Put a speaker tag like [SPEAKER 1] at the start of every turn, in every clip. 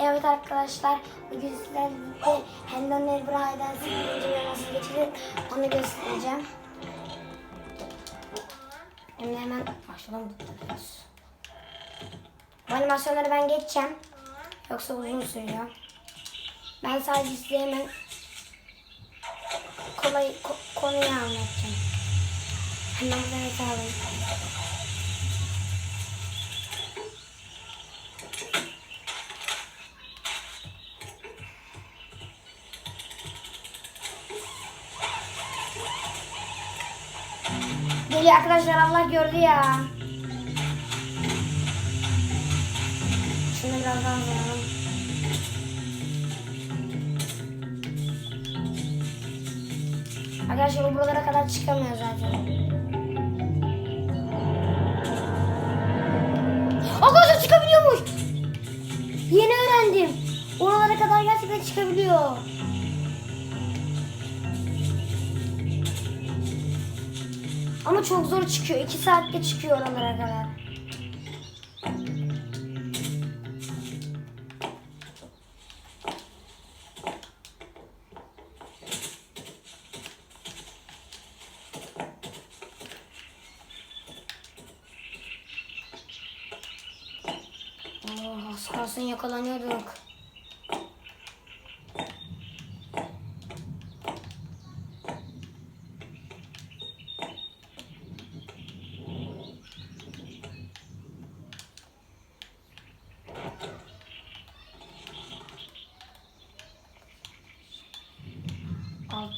[SPEAKER 1] Evet arkadaşlar, bugün sizlerle birlikte Neighbor Hide'den birinci nasıl geçilir onu göstereceğim. Şimdi hemen başlayalım. Bu animasyonları ben geçeceğim. Yoksa uzun sürüyor. Ben sadece size hemen kolay ko- konuyu anlatacağım. Hemen bunu alayım. Geliyor arkadaşlar Allah gördü ya. Şunu biraz daha alalım. Arkadaşlar buralara kadar çıkamıyor zaten. Arkadaşlar çıkabiliyormuş. Yeni öğrendim. Oralara kadar gerçekten çıkabiliyor. Ama çok zor çıkıyor. 2 saatte çıkıyor oralara kadar. Oh, az kalsın yakalanıyorduk. Ya.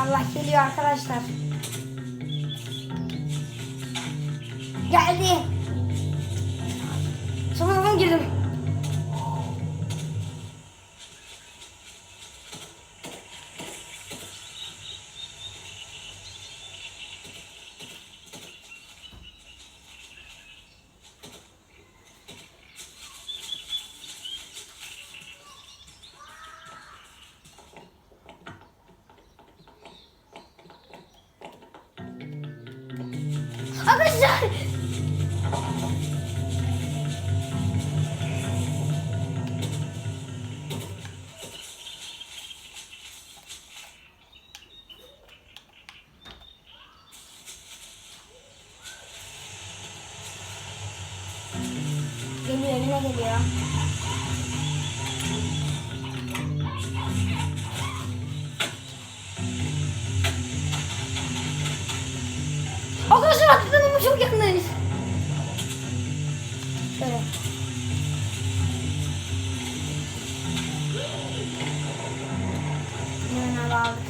[SPEAKER 1] Allah geliyor arkadaşlar. Geldi. Yine geliyor. Arkadaşlar atladım ama çok yakındayız. Şöyle. Abi aldık.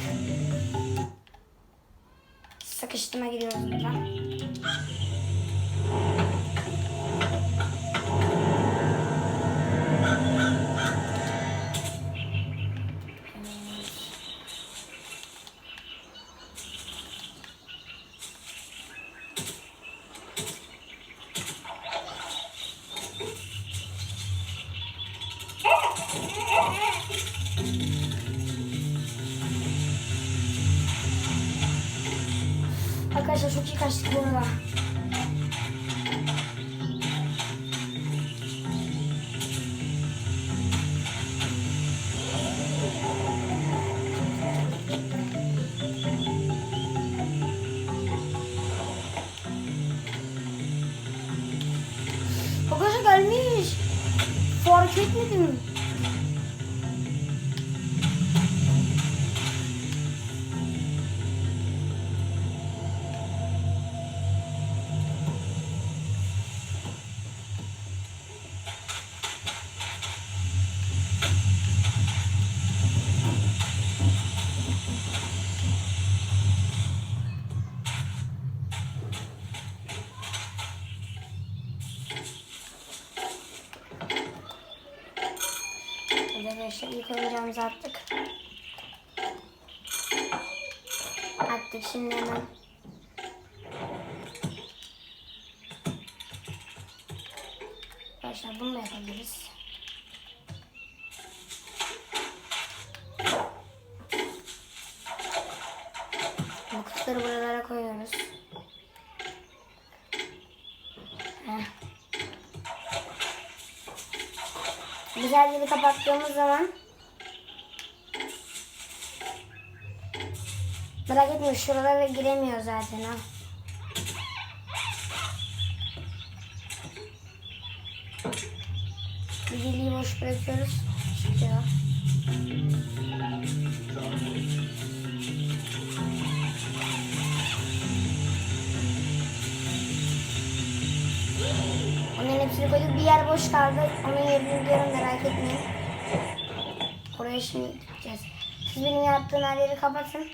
[SPEAKER 1] Sıkıştırma gidiyoruz buradan. Arkadaşlar çok iyi kaçtık bu. Arkadaşlar ilk oyuncağımızı attık. Attık şimdi hemen. Arkadaşlar bunu yapabiliriz. Bu kutuları buralara koyuyoruz. Heh. Güzelce bir kapattığımız zaman Merak etme şuralara giremiyor zaten ha. Bir deliği boş bırakıyoruz. Çıkıyor. Hepsini koyduk. Bir yer boş kaldı. Onun yerini biliyorum merak etmeyin. Oraya şimdi gideceğiz. Siz benim yaptığım her yeri kapatın.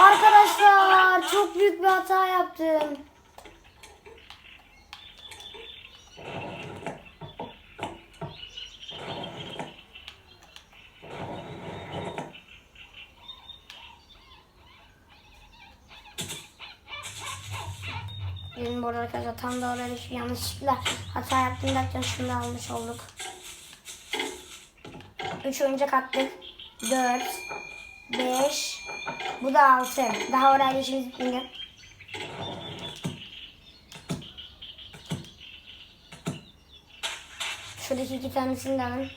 [SPEAKER 1] Arkadaşlar çok büyük bir hata yaptım. Benim bu arada arkadaşlar tam da oraya düştü. yanlışlıkla hata yaptım derken şunu da almış olduk. 3 oyuncak attık. 4 5 Bu da 6. Daha oraya işimiz bitmedi. Şuradaki iki tanesini de alın.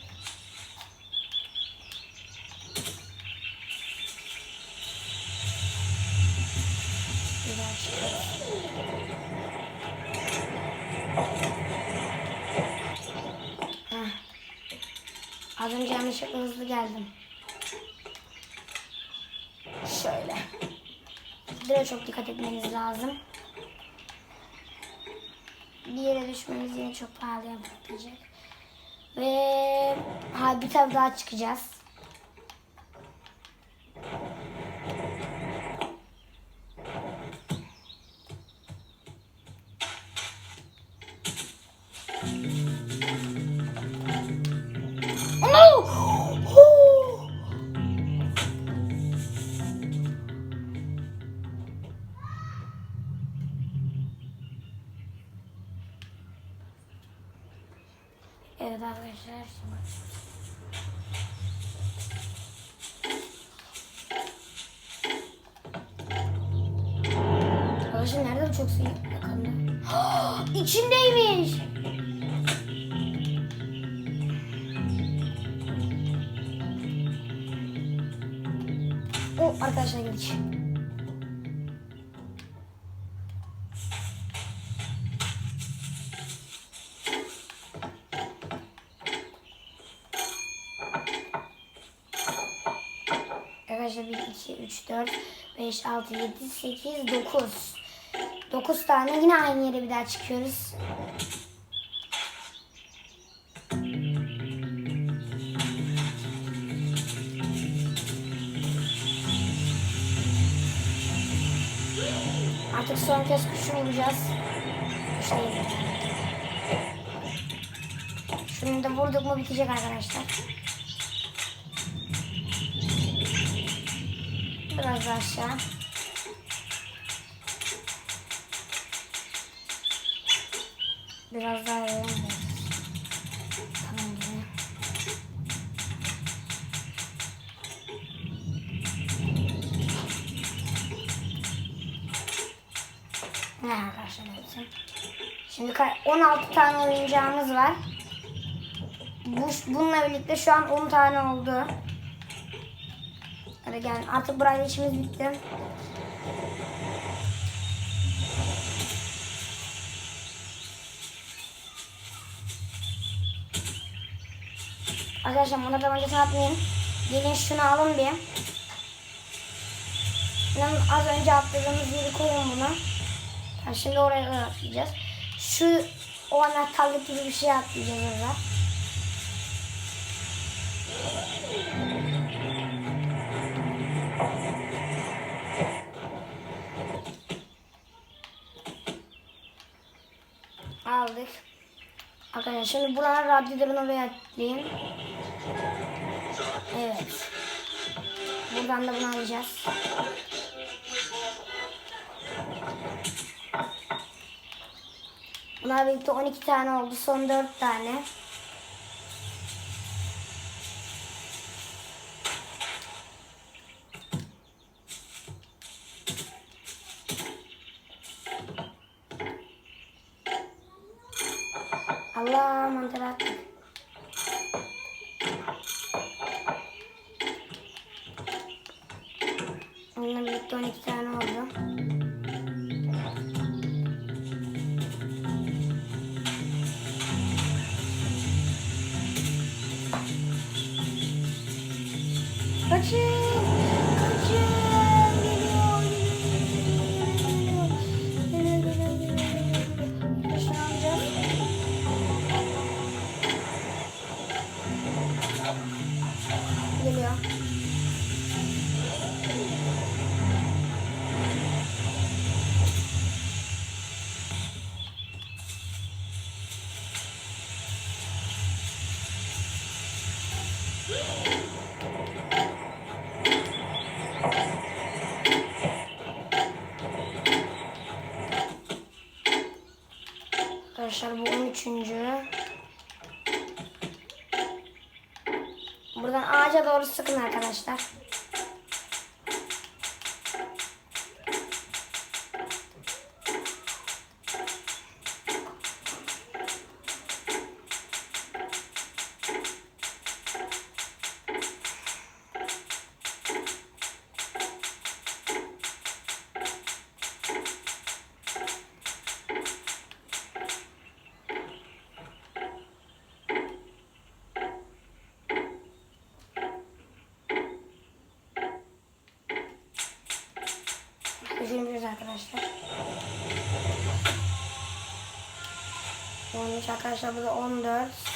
[SPEAKER 1] Dikkat etmeniz lazım. Bir yere düşmeniz yine çok pahalıya patlayacak. Ve ha, bir tane daha çıkacağız. Evet arkadaşlar. Arkadaşlar nerede bu çok su yakında? İçindeymiş. O arkadaşlar geldik. 5, 6, 7, 8, 9. 9 tane yine aynı yere bir daha çıkıyoruz. Artık son kez kuşu bulacağız. Değil. Şunu da vurduk mu bitecek arkadaşlar. Aşağı. Biraz daha yayalım. Tamam. Ne arkadaşlar. Şimdi ka- 16 tane oyuncağımız var. Bu, bununla birlikte şu an 10 tane oldu. Hadi gelin. Artık burayla işimiz bitti. Arkadaşlar buna tabancasını atmayın. Gelin şunu alın bir. Bunun az önce atladığımız yeri koyun bunu. Ha, şimdi oraya da atlayacağız. Şu o anahtarlık gibi bir şey atlayacağız orada. Aldık. Arkadaşlar şimdi buradan radyolarını oraya ekleyin. Evet. Buradan da bunu alacağız. Bunlar birlikte 12 tane oldu. Son 4 tane. Allah mantar attık. Onunla birlikte 12 tane oldu. Kaçın! Arkadaşlar bu 13. Buradan ağaca doğru sıkın arkadaşlar. 13 arkadaşlar bu da 14.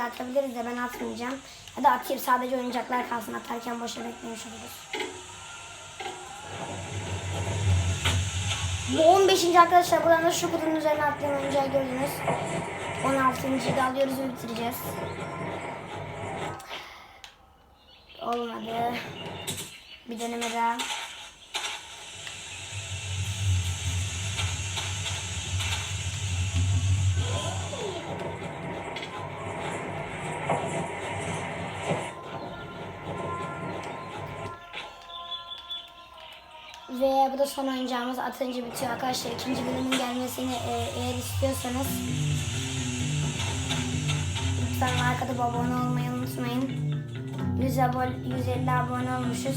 [SPEAKER 1] da atabiliriz de ben atmayacağım. Ya da atayım sadece oyuncaklar kalsın. Atarken boşa beklemiş oluruz. Bu 15. arkadaşlar buradan da şu kutunun üzerine atlayan oyuncağı gördünüz. 16. da alıyoruz ve bitireceğiz. Olmadı. Bir deneme daha. Son oyuncağımız atınca bitiyor arkadaşlar. İkinci bölümün gelmesini e, eğer istiyorsanız lütfen atıp abone olmayı unutmayın. 100 abone, 150 abone olmuşuz.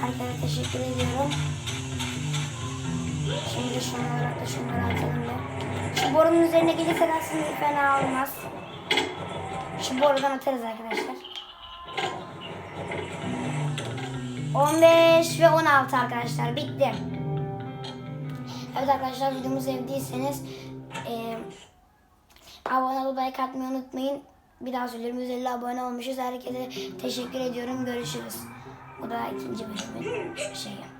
[SPEAKER 1] Herkese teşekkür ediyorum. Şimdi şunu olarak da şunları atalım da. Şu borunun üzerine gelirse aslında fena olmaz. Şu borudan atarız arkadaşlar. 15 ve 16 arkadaşlar bitti. Evet arkadaşlar videomu sevdiyseniz e, abone olup like atmayı unutmayın. Bir daha söylüyorum 150 abone olmuşuz. Herkese teşekkür ediyorum. Görüşürüz. Bu da ikinci bölümün şeyi.